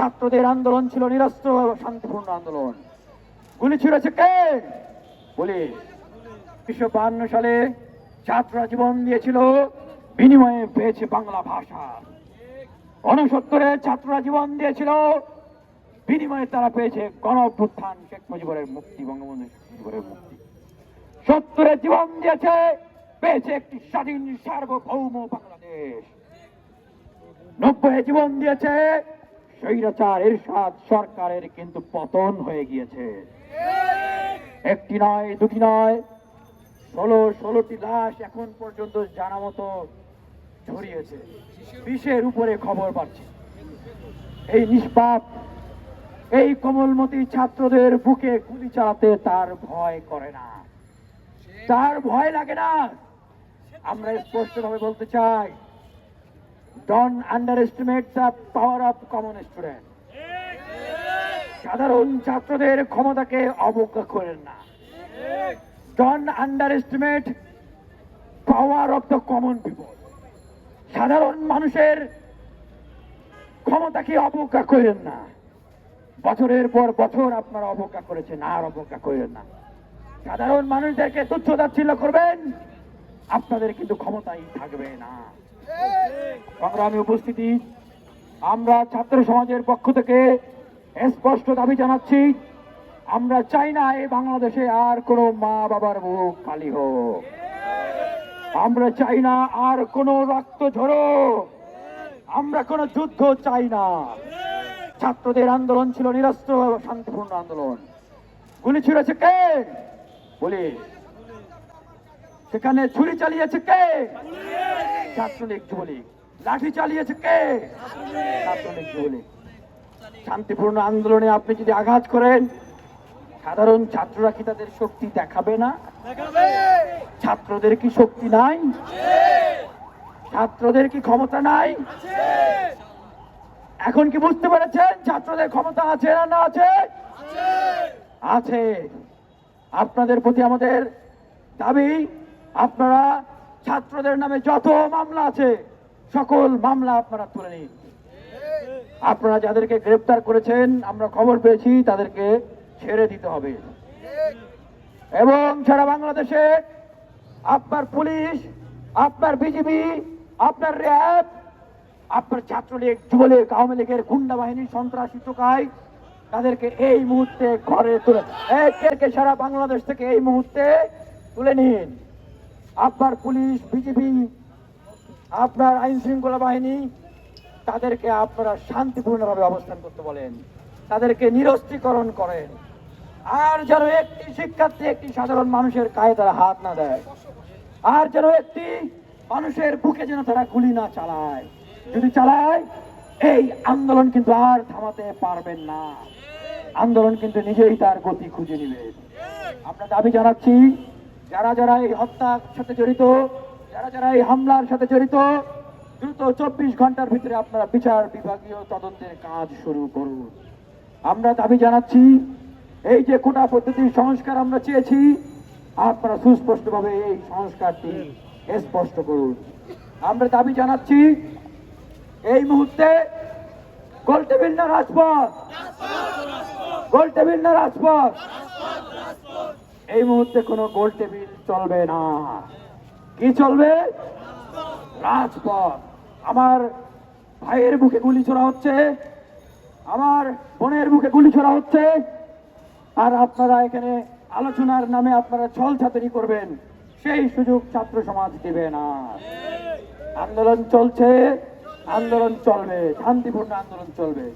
ছাত্রদের আন্দোলন ছিল নিরস্ত্র, শান্তিপূর্ণ আন্দোলন। গুলি ছুড়েছে কে? পুলিশ উনিশশো বাহান্ন সালে ছাত্ররা জীবন দিয়েছিল, বিনিময়ে পেয়েছে বাংলা ভাষা। গণসত্তরে ছাত্ররা জীবন দিয়েছিল, বিনিময়ে তারা পেয়েছে গণ শেখ মুজিবুরের মুক্তি, বঙ্গবন্ধু শেখ মুজিবুরের মুক্তি। সত্তরে জীবন দিয়েছে, পেয়েছে একটি স্বাধীন সার্বভৌম বাংলাদেশ। নব্বই জীবন দিয়েছে স্বৈরাচার এরশাদ সরকারের কিন্তু পতন হয়ে গিয়েছে। একটি নয়, দুটি নয়, ষোলো, ষোলোটি লাশ এখন পর্যন্ত জানা মতো ছড়িয়েছে। বিশের উপরে খবর পাচ্ছি। এই নিষ্পাপ, এই কোমলমতি ছাত্রদের বুকে গুলি চালাতে তার ভয় করে না। তার ভয় লাগে না। আমরা স্পষ্টভাবে বলতে চাই underestimate the power of common student সাধারণ ছাত্রদের ক্ষমতাকে অবজ্ঞা করেন না। Don't underestimate power of the common people সাধারণ মানুষের ক্ষমতাকে অবজ্ঞা করেন না। বছরের পর বছর আপনারা অবজ্ঞা করেছেন, আর অবজ্ঞা করেন না। সাধারণ মানুষদেরকে তুচ্ছ তাচ্ছিল্য করবেন, আপনাদের কিন্তু ক্ষমতাই থাকবে না। সংগ্রামী উপস্থিতি, আমরা ছাত্র সমাজের পক্ষ থেকে স্পষ্ট দাবি জানাচ্ছি, আমরা চাই না এই বাংলাদেশে আর কোনো মা বাবার মুখ খালি হোক। আমরা চাই না আর কোনো রক্ত ঝরো। আমরা কোনো যুদ্ধ চাই না। ছাত্রদের আন্দোলন ছিল নিরস্ত্র শান্তিপূর্ণ আন্দোলন। গুলি ছুড়েছে কে? পুলিশ। সেখানে ছুরি চালিয়েছে কে? ছাত্রলীগ যুবলীগ। লাঠি চালিয়েছে কে? ছাত্রলীগ যুবলীগ। শান্তিপূর্ণ আন্দোলনে আপনি যদি আঘাত করেন, সাধারণ ছাত্ররা কি তাদের শক্তি দেখাবে না? ছাত্রদের কি শক্তি নাই? ছাত্রদের কি ক্ষমতা নাই? এখন কি বুঝতে পেরেছেন ছাত্রদের ক্ষমতা আছে না না আছে? আছে। আপনাদের প্রতি আমাদের দাবি, আপনারা ছাত্রদের নামে যত মামলা আছে, সকল মামলা আপনারা তুলে নিন। আপনারা যাদেরকে গ্রেপ্তার করেছেন, আমরা খবর পেয়েছি, তাদেরকে ছেড়ে দিতে হবে। এবং সারা বাংলাদেশে আপনার পুলিশ, আপনার বিজিবি, আপনার র্যাব, আপনার ছাত্রলীগ, যুবলীগ, আওয়ামী লীগের গুন্ডা বাহিনী, সন্ত্রাসী টোকায় তাদেরকে এই মুহূর্তে ঘরে তুলে একে সারা বাংলাদেশ থেকে এই মুহূর্তে তুলে নিন। আপনার পুলিশ বিজেপি আপনার আইন শৃঙ্খলা বাহিনী, তাদেরকে আপনারা শান্তিপূর্ণভাবে অবস্থান করতে বলেন। তাদেরকে নিরস্ত্রীকরণ করেন। আর যেন একটি শিক্ষার্থী, একটি সাধারণ মানুষের গায়ে তারা হাত না দেয়। আর যেন একটি মানুষের বুকে যেন তারা গুলি না চালায়। যদি চালায়, এই আন্দোলন কিন্তু আর থামাতে পারবেন না। আন্দোলন কিন্তু নিজেই তার গতি খুঁজে নেবে। আমরা দাবি জানাচ্ছি যারা যারা এই হত্যার সাথে জড়িত, যারা যারা এই হামলার সাথে জড়িত, দ্রুত চব্বিশ ঘণ্টার ভিতরে আপনারা বিচার বিভাগীয় তদন্তের কাজ শুরু করুন। আমরা দাবি জানাচ্ছি, এই যে কোটা পদ্ধতির সংস্কার আমরা চেয়েছি, আপনারা সুস্পষ্টভাবে এই সংস্কারটি স্পষ্ট করুন। আমরা দাবি জানাচ্ছি, এই মুহূর্তে গোল টেবিল না রাজপথ? গোল টেবিল না রাজপথ? এই মুহূর্তে কোনো গোল টেবিল চলবে না। কি চলবে? রাজপথ। আমার ভাইয়ের বুকে গুলি ছোড়া হচ্ছে, আমার বোনের বুকে গুলি ছোড়া হচ্ছে, আর আপনারা এখানে আলোচনার নামে আপনারা ছল ছাত্রী করবেন, সেই সুযোগ ছাত্র সমাজ দেবে না। আন্দোলন চলছে, আন্দোলন চলবে, শান্তিপূর্ণ আন্দোলন চলবে।